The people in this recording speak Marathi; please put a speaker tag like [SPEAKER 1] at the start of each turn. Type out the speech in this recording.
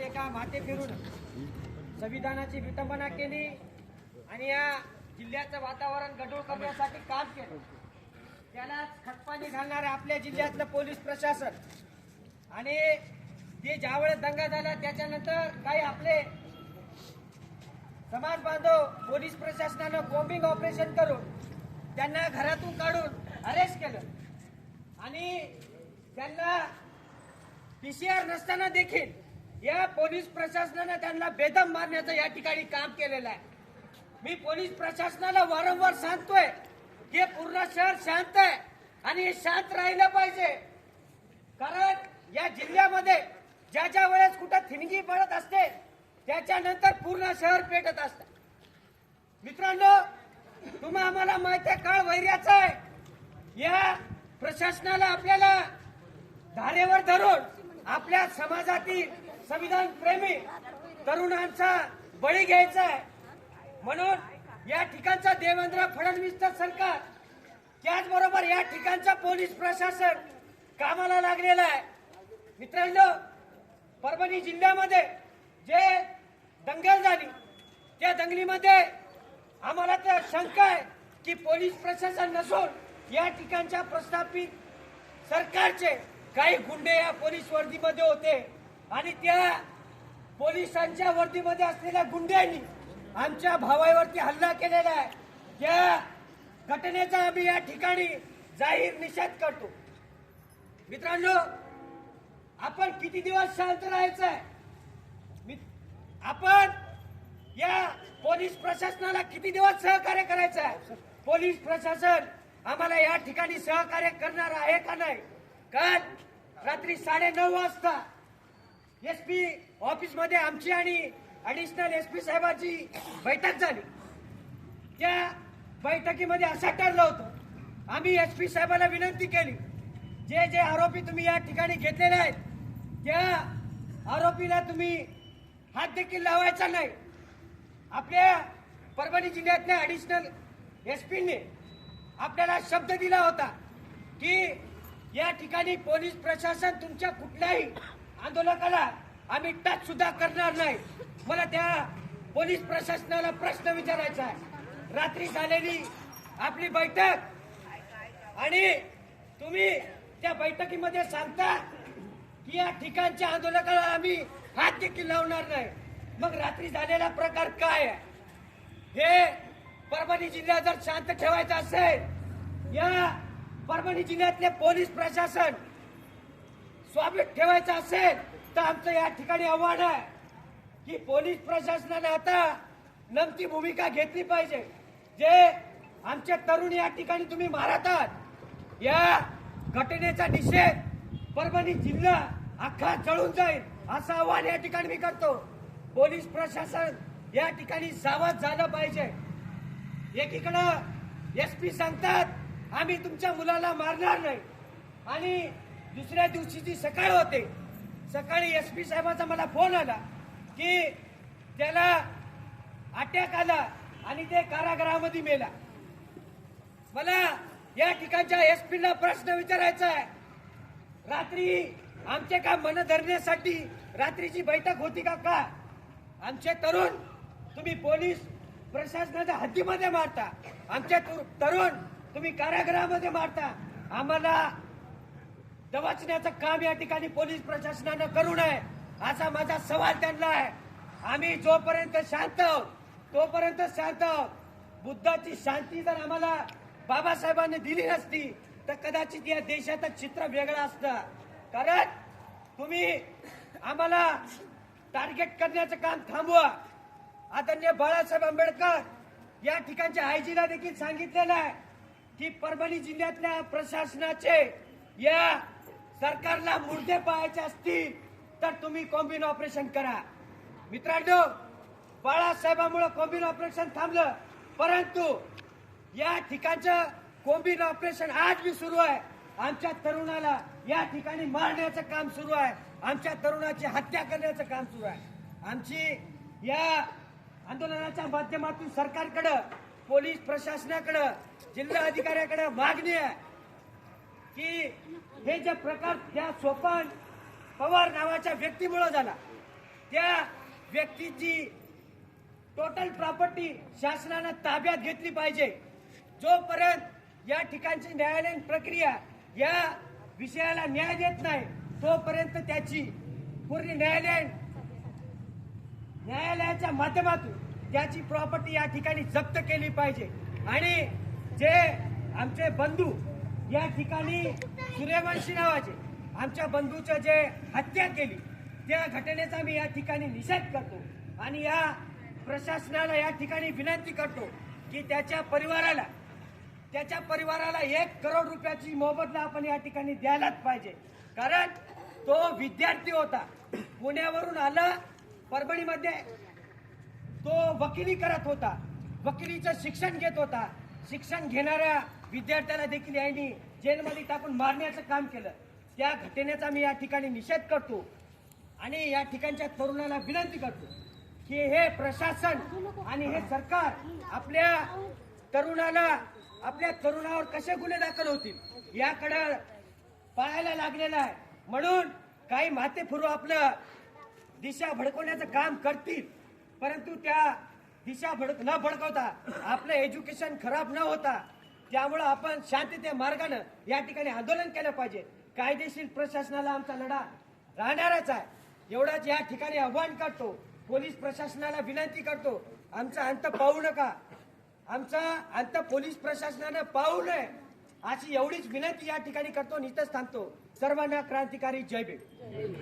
[SPEAKER 1] एका माते फिरून संविधानाची विटंबना केली आणि या जिल्ह्याचं वातावरण गढूळ करण्यासाठी काम केलं. त्याला खतपाणी घालणारं आपल्या जिल्ह्यातलं पोलीस प्रशासन. आणि ते ज्यावेळेस दंगा झाला त्याच्यानंतर काही आपले समाज बांधव पोलीस प्रशासनानं बॉम्बिंग ऑपरेशन करून त्यांना घरातून काढून अरेस्ट केलं. आणि त्यांना पीसीआर नसताना देखील या पोलीस प्रशासनानं त्यांना बेदम मारण्याचं या ठिकाणी काम केलेलं आहे. मी पोलीस प्रशासनाला वारंवार सांगतोय हे पूर्ण शहर शांत आहे आणि हे शांत राहिलं पाहिजे. कारण या जिल्ह्यामध्ये ज्या ज्या वेळेस कुठं थिणगी पडत असते त्याच्यानंतर पूर्ण शहर पेटत असतं. मित्रांनो तुम्हा आम्हाला माहिती आहे काळ वैर्याचा आहे. या प्रशासनाला आपल्याला धारेवर धरून आपल्या समाजातील संविधान प्रेमी तरुणांचा बळी घ्यायचा आहे. म्हणून या ठिकाणचा देवेंद्र फडणवीसचं सरकार. त्याचबरोबर या ठिकाणचा पोलीस प्रशासन कामाला लागलेला आहे. मित्रांनो परभणी जिल्ह्यामध्ये जे दंगल झाली त्या दंगलीमध्ये आम्हाला तर शंका आहे की पोलीस प्रशासन नसून या ठिकाणच्या प्रस्थापित सरकारचे काही गुंडे या पोलीस वर्दीमध्ये होते. आणि त्या पोलिसांच्या वर्दीमध्ये असलेल्या गुंड्यांनी आमच्या भावावरती हल्ला केलेला आहे. त्या घटनेचा आम्ही या ठिकाणी जाहीर निषेध करतो. मित्रांनो आपण किती दिवस शांत राहायचं आहे? आपण या पोलीस प्रशासनाला किती दिवस सहकार्य करायचं आहे? पोलीस प्रशासन आम्हाला या ठिकाणी सहकार्य करणार आहे का नाही? काल रात्री साडे नऊ वाजता एस पी ऑफिसमध्ये आमची आणि अडिशनल एस पी साहेबांची बैठक झाली. त्या बैठकीमध्ये असं ठरलं होतं. आम्ही एस पी साहेबांना विनंती केली. जे जे आरोपी तुम्ही या ठिकाणी घेतलेले आहेत त्या आरोपीला तुम्ही हात देखील लावायचा नाही. आपल्या परभणी जिल्ह्यातल्या अडिशनल एस पीने आपल्याला शब्द दिला होता की या ठिकाणी पोलीस प्रशासन तुमच्या कुठल्याही आंदोलकाला आम्ही टच सुद्धा करणार नाही. मला त्या पोलीस प्रशासनाला प्रश्न विचारायचा आहे. रात्री झालेली आपली बैठक आणि तुम्ही त्या बैठकीमध्ये सांगता की या ठिकाणच्या आंदोलकाला आम्ही हात देखील लावणार नाही. मग रात्री झालेला प्रकार काय आहे? हे परभणी जिल्हा जर शांत ठेवायचा असेल या परभणी जिल्ह्यातले पोलीस प्रशासन स्वाभिक ठेवायचं असेल तर आमचं या ठिकाणी आव्हान आहे की पोलीस प्रशासनाने आता नमती भूमिका घेतली पाहिजे. जे आमचे तरुण या ठिकाणी तुम्ही मारत आहात या घटनेचा निषेध परभणी जिल्हा अख्खा जळून जाईल असं आव्हान या ठिकाणी मी करतो. पोलीस प्रशासन या ठिकाणी सावध झालं पाहिजे. एकीकडं एस पी सांगतात आम्ही तुमच्या मुलाला मारणार नाही. आणि दुसऱ्या दिवशीची सकाळ होते. सकाळी एस पी साहेबांचा मला फोन आला की त्याला अटॅक आला आणि ते कारागृहामध्ये मेला. मला या ठिकाणच्या एस पीला प्रश्न विचारायचा आहे. रात्री आमचे का मन धरण्यासाठी रात्रीची बैठक होती का का? आमचे तरुण तुम्ही पोलीस प्रशासनाच्या हद्दीमध्ये मारता. आमचे तु- तरुण तुम्ही कारागृहामध्ये मारता. आम्हाला दवाचण्याचं काम या ठिकाणी पोलीस प्रशासनानं करू नये असा माझा सवाल त्यांना आहे. आम्ही जोपर्यंत शांत आहोत तोपर्यंत शांत आहोत. बुद्धाची शांती जर आम्हाला बाबासाहेबांनी दिली नसती तर कदाचित या देशाचं चित्र वेगळं असतं. कारण तुम्ही आम्हाला टार्गेट करण्याचं काम थांबवा. आदरणीय बाळासाहेब आंबेडकर या ठिकाणच्या आयजीला देखील सांगितलेलं आहे की परभणी जिल्ह्यातल्या प्रशासनाचे या सरकारला मुर्दे पाहायचे असतील तर तुम्ही कॉम्बिन ऑपरेशन करा. मित्रांनो बाळासाहेबांमुळे कॉम्बिन ऑपरेशन थांबलं. परंतु या ठिकाणचं कोम्बिन ऑपरेशन आज बी सुरू आहे. आमच्या तरुणाला या ठिकाणी मारण्याचं काम सुरू आहे. आमच्या तरुणाची हत्या करण्याचं काम सुरू आहे. आमची या आंदोलनाच्या माध्यमातून सरकारकडं पोलीस प्रशासनाकडं जिल्हा अधिकाऱ्याकडे मागणी आहे. की हे जे प्रकार त्या सोपान पवार नावाच्या व्यक्तीमुळे झाला त्या व्यक्तीची टोटल प्रॉपर्टी शासनानं ताब्यात घेतली पाहिजे. जोपर्यंत या ठिकाणची न्यायालयीन प्रक्रिया या विषयाला न्याय देत नाही तोपर्यंत त्याची पूर्ण न्यायालयीन न्यायालयाच्या माध्यमातून त्याची प्रॉपर्टी या ठिकाणी जप्त केली पाहिजे. आणि जे आमचे बंधू या ठिकाणी सूर्यवंशी नावाचे आमच्या बंधूचं जे हत्या केली त्या घटनेचा मी या ठिकाणी निषेध करतो आणि या प्रशासनाला या ठिकाणी विनंती करतो की त्याच्या परिवाराला त्याच्या परिवाराला एक करोड रुपयाची मोबदला आपण या ठिकाणी द्यायलाच पाहिजे. कारण तो विद्यार्थी होता. पुण्यावरून आला परभणीमध्ये. तो वकिली करत होता. वकिलीचं शिक्षण घेत होता. शिक्षण घेणाऱ्या विद्यार्थ्याला देखील यांनी जेलमध्ये टाकून मारण्याचं काम केलं. त्या घटनेचा मी या ठिकाणी निषेध करतो आणि या ठिकाणच्या तरुणाला विनंती करतो की हे प्रशासन आणि हे सरकार आपल्या तरुणाला आपल्या तरुणावर कसे गुन्हे दाखल होतील याकडं पाहायला लागलेलं आहे. म्हणून काही माते फुरू आपलं दिशा भडकवण्याचं काम करतील परंतु त्या दिशा भडक न भडकवता आपलं एज्युकेशन खराब न होता त्यामुळं आपण शांतते मार्गानं या ठिकाणी आंदोलन केलं पाहिजे. कायदेशीर प्रशासनाला आमचा लढा राहणारच आहे. एवढंच या ठिकाणी आव्हान करतो. पोलीस प्रशासनाला विनंती करतो आमचा अंत पाहू नका. आमचा अंत पोलीस प्रशासनानं पाहू नये अशी एवढीच विनंती या ठिकाणी करतो नितच थांबतो. सर्वांना क्रांतिकारी जय भीम.